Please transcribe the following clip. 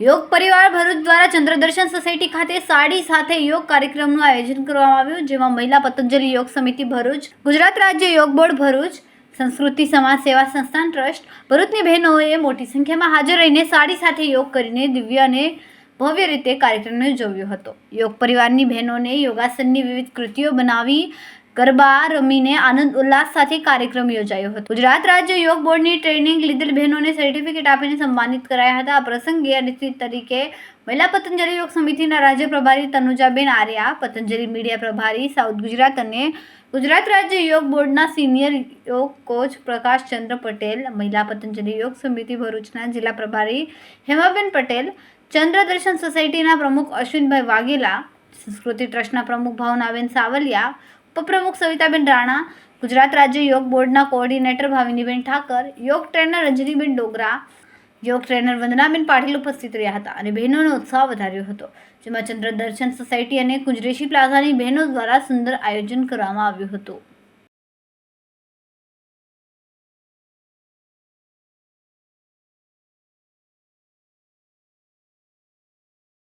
યોગ પરિવાર ભરૂચ દ્વારા ચંદ્રદર્શન સોસાયટી ખાતે સાડી સાથે યોગ કાર્યક્રમનું આયોજન કરવામાં આવ્યું, જેમાં મહિલા પતંજલિ યોગ સમિતિ ભરૂચ, ગુજરાત રાજ્ય યોગ બોર્ડ ભરૂચ, સંસ્કૃતિ સમાજ સેવા સંસ્થાન ટ્રસ્ટ, ભરૂચની બહેનોએ મોટી સંખ્યામાં હાજર રહીને સાડી સાથે યોગ કરીને દિવ્ય અને ભવ્ય રીતે કાર્યક્રમને ઉજવ્યો હતો. યોગ પરિવારની બહેનોને યોગાસનની વિવિધ કૃતિઓ બનાવી ગરબા રમીને આનંદ, ઉલ્લાસ સાથે કાર્યક્રમ યોજાયો હતો. ગુજરાત રાજ્ય યોગ બોર્ડની ટ્રેનિંગ લીધેલ બહેનોને સર્ટિફિકેટ આપીને સન્માનિત કરાયા હતા. આ પ્રસંગે અતિથિ તરીકે મહિલા પતંજલિ યોગ સમિતિના રાજ્ય પ્રભારી તનુજાબેન આર્યા, પતંજલિ મીડિયા પ્રભારી સાઉથ ગુજરાત અને ગુજરાત રાજ્ય યોગ બોર્ડના સિનિયર યોગ કોચ પ્રકાશચંદ્ર પટેલ, મહિલા પતંજલિ યોગ સમિતિ ભરૂચના જિલ્લા પ્રભારી હેમાબેન પટેલ ચંદ્રદર્શન સોસાયટીના પ્રમુખ અશ્વિનભાઈ વાઘેલા, સંસ્કૃતિ ટ્રસ્ટના પ્રમુખ ભાવનાબેન સાવલિયા ઉપપ્રમુખ સવિતાબેન રાણા, ગુજરાત રાજ્ય યોગ બોર્ડના કોઓર્ડિનેટર ભાવિનીબેન ઠાકર, યોગ ટ્રેનર રંજનીબેન ડોગરા, યોગ ટ્રેનર વંદનાબેન પાટીલ ઉપસ્થિત રહ્યા હતા અને બહેનોનો ઉત્સાહ વધાર્યો હતો, જેમાં ચંદ્ર દર્શન સોસાયટી અને કુંજરેશી પ્લાઝાની બહેનો દ્વારા સુંદર આયોજન કરવામાં આવ્યું હતું.